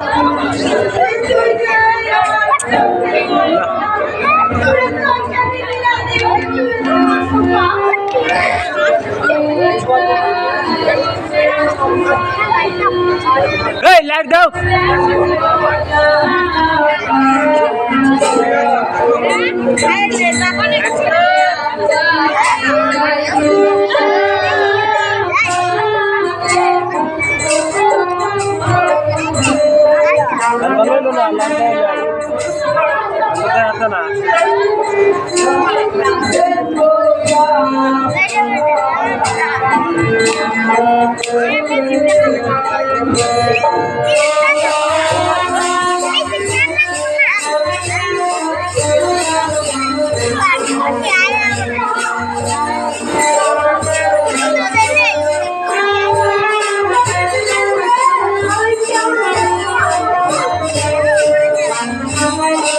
Hey, let go! 我们是祖国的花朵 Thank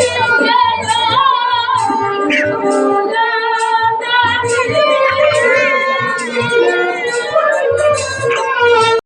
Yeah.